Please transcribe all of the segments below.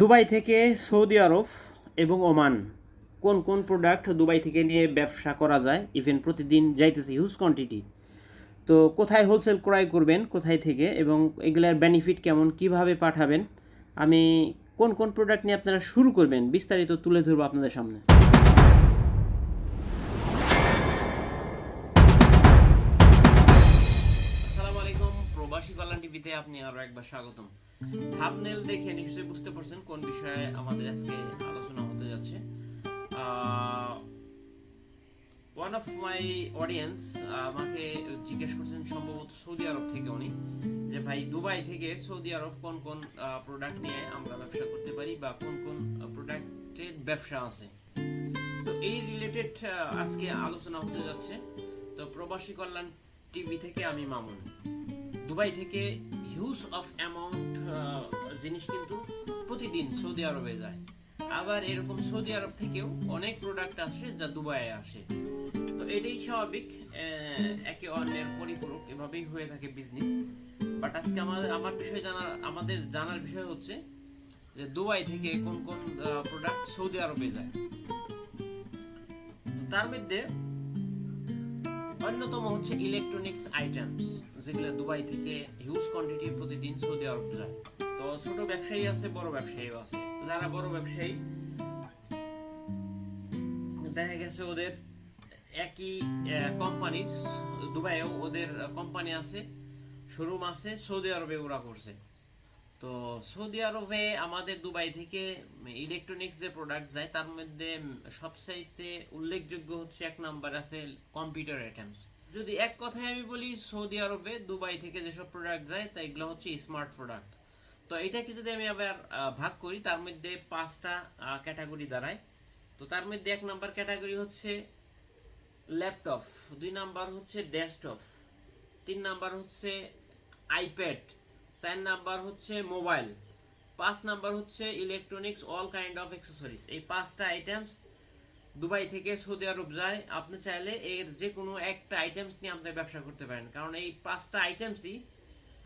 Dubai থেকে Saudi আরব এবং Oman. কোন কোন প্রোডাক্ট দুবাই থেকে নিয়ে ব্যবসা করা যায়? ইভেন প্রতিদিন যাইতেছে হিউজ কোয়ান্টিটি তো কোথায় হোলসেল ক্রয় করবেন, কোথায় থেকে এবং এগুলার বেনিফিট কেমন, কীভাবে পাঠাবেন? আমি কোন কোন প্রোডাক্ট নিয়ে আপনারা শুরু করবেন, বিস্তারিত তুলে ধরবো আপনাদের সামনে। আসসালামু আলাইকুম, প্রবাসী কল্যাণ টিভিতে আপনি আরও একবার স্বাগতম। থাম্বনেল দেখে নিশ্চয়ই বুঝতে পারছেন কোন বিষয়ে আমাদের আজকে আলোচনা হতে যাচ্ছে। ওয়ান অফ মাই অডিয়েন্স আমাকে জিজ্ঞেস করছেন সম্ভবত সৌদি আরব থেকে উনি, যে ভাই, দুবাই থেকে সৌদি আরব কোন কোন প্রোডাক্ট নিয়ে আমরা ব্যবসা করতে পারি বা কোন কোন প্রোডাক্টের ব্যবসা আছে। তো এই রিলেটেড আজকে আলোচনা হতে যাচ্ছে। তো প্রবাসী কল্যাণ টিভি থেকে আমি মামুন। দুবাই থেকে হিউজ অফ অ্যামাউন্ট জিনিস কিন্তু প্রতিদিন সৌদি আরবে যায়। আবার এরকম সৌদি আরব থেকেও অনেক প্রোডাক্ট আসে যা দুবাইয়ে আসে। তো এটাই স্বাভাবিক একে অন্যের পরিপূরক এভাবেই হয়ে থাকে বিজনেস বাট আজকে আমাদের, আমার বিষয় জানার, আমাদের জানার বিষয় হচ্ছে যে দুবাই থেকে কোন কোন প্রোডাক্ট সৌদি আরবে যায়। তার মধ্যে অন্যতম হচ্ছে ইলেকট্রনিক্স আইটেমস যেগুলো দুবাই থেকে হিউজ কোয়ান্টিটি প্রতিদিন সৌদি আরব যায়। তো ছোট ব্যবসায়ী আছে, বড় ব্যবসায়ীও আছে। যারা বড় ব্যবসায়ী, দেখা গেছে ওদের একই কোম্পানির দুবাইয়েও ওদের কোম্পানি আছে শোরুম আছে, সৌদি আরবে ওরা করছে। তো সৌদি আরবে আমাদের দুবাই থেকে ইলেকট্রনিক্স যে প্রোডাক্ট যায়, তার মধ্যে সবচাইতে উল্লেখযোগ্য হচ্ছে এক নাম্বার আছে কম্পিউটার আইটেমস যদি এক কথায় আমি বলি, সৌদি আরবে, দুবাই থেকে যেসব প্রোডাক্ট যায়, তা এগুলো হচ্ছে স্মার্ট প্রোডাক্ট তো এটাকে যদি আমি আবার ভাগ করি, তার মধ্যে পাঁচটা ক্যাটাগরি দাঁড়ায়। তো তার মধ্যে এক নাম্বার ক্যাটাগরি হচ্ছে ল্যাপটপ দুই নাম্বার হচ্ছে ডেস্কটপ তিন নাম্বার হচ্ছে আইপ্যাড চার নাম্বার হচ্ছে মোবাইল পাঁচ নাম্বার হচ্ছে electronics all kind of accessories এই পাঁচটা আইটেমস দুবাই থেকে সৌদি আরব যায়, আপনি চাইলে এর যে কোনো একটা আইটেমস নিয়ে আপনি ব্যবসা করতে পারেন। কারণ এই পাঁচটা আইটেমসই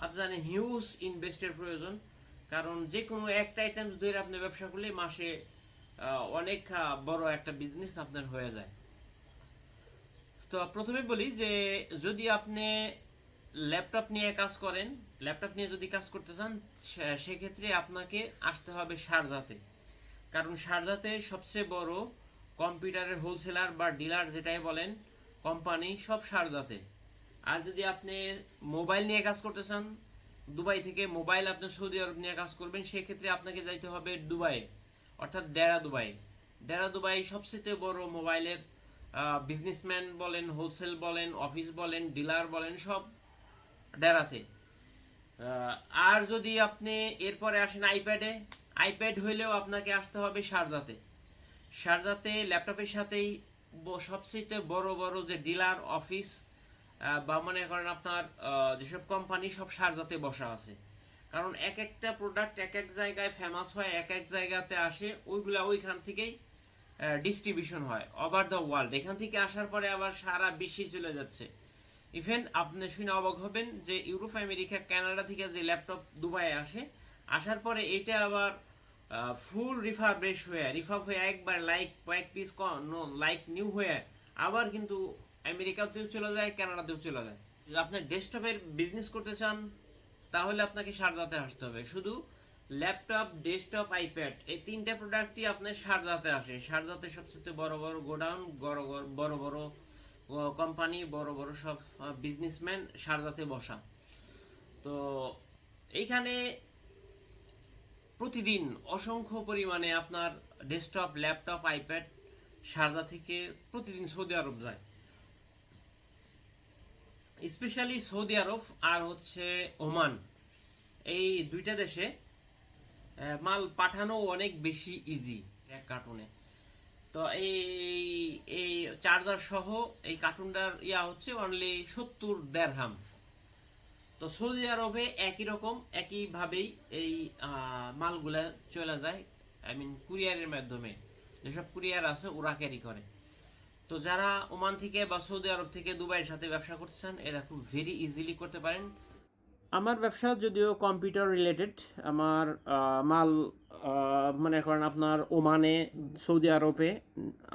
আপনি জানেন হিউজ ইনভেস্টের প্রয়োজন। কারণ যে কোনো একটা আইটেমস ধরে আপনি ব্যবসা করলে মাসে অনেক বড় একটা বিজনেস আপনার হয়ে যায়। তো প্রথমে বলি যে, যদি আপনি ল্যাপটপ নিয়ে কাজ করেন ল্যাপটপ নিয়ে যদি কাজ করতে চান সেক্ষেত্রে আপনাকে আসতে হবে শারজাতে কারণ শারজাতে সবচেয়ে বড় কম্পিউটারের হোলসেলার বা ডিলার যেটাই বলেন, কোম্পানি সব শারজাতে আর যদি আপনি মোবাইল নিয়ে কাজ করতে চান, দুবাই থেকে মোবাইল আপনি সৌদি আরব নিয়ে কাজ করবেন, সেক্ষেত্রে আপনাকে যাইতে হবে দুবাই, অর্থাৎ ডেরা দুবাই। ডেরা দুবাই সবচেয়ে বড় মোবাইলের বিজনেসম্যান বলেন হোলসেল বলেন অফিস বলেন ডিলার বলেন, সব ডেরাতে। আর যদি আপনি এরপরে আসেন আইপ্যাডে আইপ্যাড হইলেও আপনাকে আসতে হবে শারজাতে শারজাতে ল্যাপটপের সাথেই সবচেয়ে বড় বড় যে ডিলার, অফিস বা মনে করেন আপনার যেসব কোম্পানি সব শারজাতে বসা আছে। কারণ এক একটা প্রোডাক্ট এক এক জায়গায় ফেমাস হয়, এক এক জায়গাতে আসে, ওইগুলা ওইখান থেকেই ডিস্ট্রিবিউশন হয় ওভার দ্য ওয়ার্ল্ড এখান থেকে আসার পরে আবার সারা বিশ্বে চলে যাচ্ছে। ইভেন আপনি শুনে অবাক হবেন যে ইউরোপ আমেরিকা কানাডা থেকে যে ল্যাপটপ দুবাই আসে, আসার পরে এটা আবার ফুল রিফারবেশ হয়ে রিফাব হয়ে একবার লাইক কয়েক পিস লাইক নিউ হয়ে, আবার কিন্তু আমেরিকাতেও চলে যায়, কানাডাতেও চলে যায়। যদি আপনি ডেস্কটপের বিজনেস করতে চান, তাহলে আপনাকে শারজাতে আসতে হবে। শুধু ল্যাপটপ ডেস্কটপ আইপ্যাড এই তিনটা প্রোডাক্টই আপনার শারজাতে আসে। শারজাতে সবচেয়ে বড় বড় গোডাউন, বড় বড় বড় কোম্পানি বড় বড় সব বিজনেসম্যান শারজাতে বসা। তো, এইখানে প্রতিদিন অসংখ্য পরিমাণে আপনার ডেস্কটপ ল্যাপটপ আইপ্যাড সারদা থেকে প্রতিদিন সৌদি আরব যায়। স্পেশালি সৌদি আরব আর হচ্ছে ওমান। এই দুইটা দেশে মাল পাঠানো অনেক বেশি ইজি এক কার্টুনে তো এই এই চার্জার সহ এই কার্টুনটার ইয়া হচ্ছে অনলি সত্তর দেড়হাম তো সৌদি আরবে একই রকম একইভাবেই এই মালগুলা চলে যায় আই মিন কুরিয়ারের মাধ্যমে। যেসব কুরিয়ার আছে, ওরা ক্যারি করে। তো যারা ওমান থেকে বা সৌদি আরব থেকে দুবাইয়ের সাথে ব্যবসা করতে চান, এরা খুব ভেরি ইজিলি করতে পারেন। আমার ব্যবসা যদিও কম্পিউটার রিলেটেড আমার মাল মনে করেন আপনার ওমানে, সৌদি আরবে,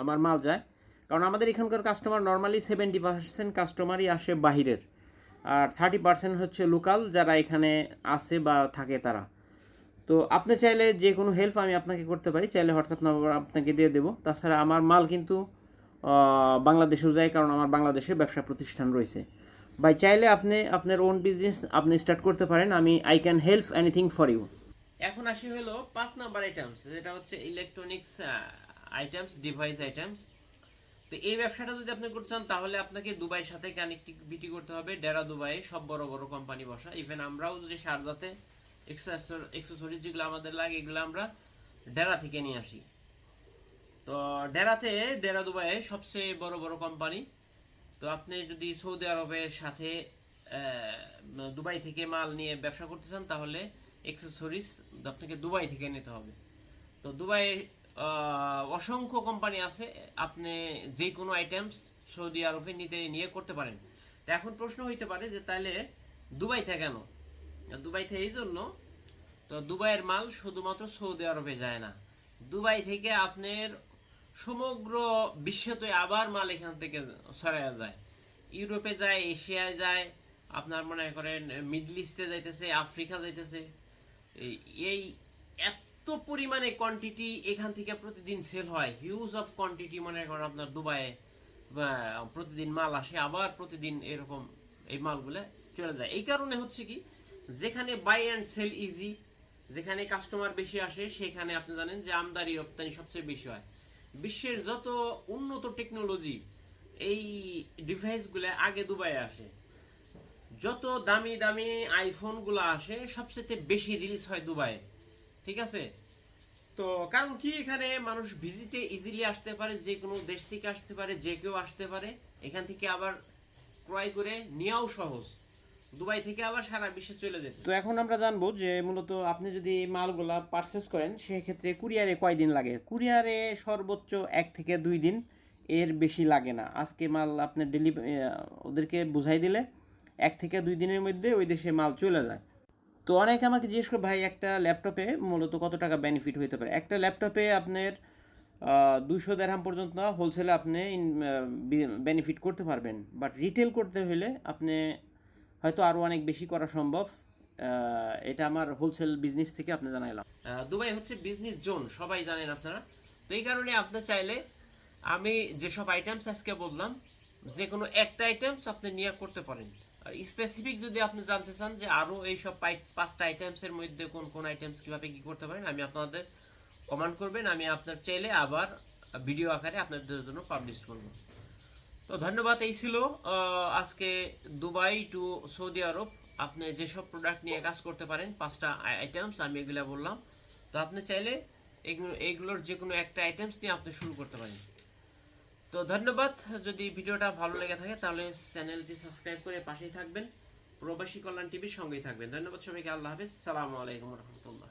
আমার মাল যায়। কারণ আমাদের এখানকার কাস্টমার নর্মালি সেভেন্টি পার্সেন্ট কাস্টমারই আসে বাহিরের। আর থার্টি পার্সেন্ট হচ্ছে লোকাল যারা এখানে আসে বা থাকে তারা। তো আপনি চাইলে যে কোনো হেল্প আমি আপনাকে করতে পারি, চাইলে হোয়াটসঅ্যাপ নাম্বার আপনাকে দিয়ে দেবো। তাছাড়া আমার মাল কিন্তু বাংলাদেশেও যায় কারণ আমার বাংলাদেশে ব্যবসা প্রতিষ্ঠান রয়েছে। ভাই, চাইলে আপনি আপনার ওন বিজনেস আপনি স্টার্ট করতে পারেন, আমি I can help anything for you এখন আসি হলো পাঁচ নাম্বার আইটেমস যেটা হচ্ছে ইলেকট্রনিক্স আইটেমস ডিভাইস আইটেমস তো এই ব্যবসাটা যদি আপনি করতে চান, তাহলে আপনাকে দুবাইয়ের সাথে কানেক্টিভিটি করতে হবে। ডেরা দুবাইয়ে সব বড় বড় কোম্পানি বসা। ইভেন আমরাও যে শারজাতে এক্সেসরিজ যেগুলো আমাদের লাগে, এগুলো আমরা ডেরা থেকে নিয়ে আসি। তো ডেরাতে, ডেরা দুবাইয়ে সবচেয়ে বড় বড় কোম্পানি তো আপনি যদি সৌদি আরবের সাথে দুবাই থেকে মাল নিয়ে ব্যবসা করতে চান, তাহলে এক্সেসরিজ আপনাকে দুবাই থেকে নিতে হবে। তো দুবাই অসংখ্য কোম্পানি আছে, আপনি যে কোনো আইটেমস সৌদি আরবে নিতে নিয়ে করতে পারেন। তো এখন প্রশ্ন হইতে পারে যে তাহলে দুবাই থেকে কেন? দুবাই থেকে এই জন্য তো দুবাইয়ের মাল শুধুমাত্র সৌদি আরবে যায় না। দুবাই থেকে আপনার সমগ্র বিশ্বতে আবার মাল এখান থেকে ছড়ায় যায়। ইউরোপে যায়, এশিয়ায় যায়, আপনার মনে করেন, মিডল ইস্টে যাইতেছে, আফ্রিকা যাইতেছে। এই এত পরিমাণে কোয়ান্টিটি এখান থেকে প্রতিদিন সেল হয়। হিউজ অফ কোয়ান্টিটি মনে করেন আপনার দুবাইয়ে প্রতিদিন মাল আসে, আবার প্রতিদিন এরকম এই মালগুলো চলে যায়। এই কারণে হচ্ছে কি, যেখানে বাই অ্যান্ড সেল ইজি যেখানে কাস্টমার বেশি আসে, সেখানে আপনি জানেন যে আমদানি রপ্তানি সবচেয়ে বেশি হয়। বিশ্বের যত উন্নত টেকনোলজি এই ডিভাইসগুলো আগে দুবাইয়ে আসে। যত দামি দামি আইফোনগুলো আসে, সবচেয়ে বেশি রিলিজ হয় দুবাইয়ে। ঠিক আছে? তো কারণ কি এখানে মানুষ ভিজিটে ইজিলি আসতে পারে, যে কোনো দেশ থেকে আসতে পারে, যে কেউ আসতে পারে। এখান থেকে আবার ক্রয় করে নেওয়াও সহজ। দুবাই থেকে আবার সারা বিশ্বে চলে যেতে। তো এখন আমরা জানব যে মূলত আপনি যদি মালগুলা পারচেস করেন, সেক্ষেত্রে কুরিয়ারে কয়দিন লাগে? কুরিয়ারে সর্বোচ্চ এক থেকে দুই দিন এর বেশি লাগে না। আজকে মাল আপনি ডেলি ওদেরকে বুঝাই দিলে, এক থেকে দুই দিনের মধ্যে ওই দেশে মাল চলে যায়। তো অনেকে আমাকে জিজ্ঞেস করে, ভাই, একটা ল্যাপটপে মূলত কত টাকা বেনিফিট হতে পারে? একটা ল্যাপটপে আপনার দুশো দেড়হাম পর্যন্ত হোলসেলে আপনি বেনিফিট করতে পারবেন। বাট রিটেল করতে হলে আপনি হয়তো আরও অনেক বেশি করা সম্ভব। এটা আমার হোলসেল বিজনেস থেকে আপনি জানাইলাম দুবাই হচ্ছে বিজনেস জোন সবাই জানেন আপনারা। তো এই কারণে আপনি চাইলে আমি যেসব আইটেমস আজকে বললাম যে কোনো একটা আইটেমস আপনি নিয়ে করতে পারেন। স্পেসিফিক যদি আপনি জানতে চান যে আরও এইসব পাঁচটা আইটেমসের মধ্যে কোন কোন আইটেমস কীভাবে কী করতে পারেন, আমি আপনাদের কমেন্ট করবেন, আমি আপনার চাইলে আবার ভিডিও আকারে আপনাদের জন্য পাবলিশ করব। তো ধন্যবাদ, এই ছিল আজকে দুবাই টু সৌদি আরব। আপনি যেসব প্রোডাক্ট নিয়ে কাজ করতে পারেন, পাঁচটা আইটেমস আমি এগুলা বললাম। তো আপনি চাইলে এগুলো এইগুলোর যে কোনো একটা আইটেমস নিয়ে আপনি শুরু করতে পারেন। তো ধন্যবাদ। যদি ভিডিওটা ভালো লেগে থাকে, তাহলে চ্যানেলটি সাবস্ক্রাইব করে পাশেই থাকবেন। প্রবাসী কল্যাণ টিভির সঙ্গেই থাকবেন। ধন্যবাদ সবাইকে। আল্লাহ হাফিজ। সালামু আলাইকুম রহমতুল্লাহ।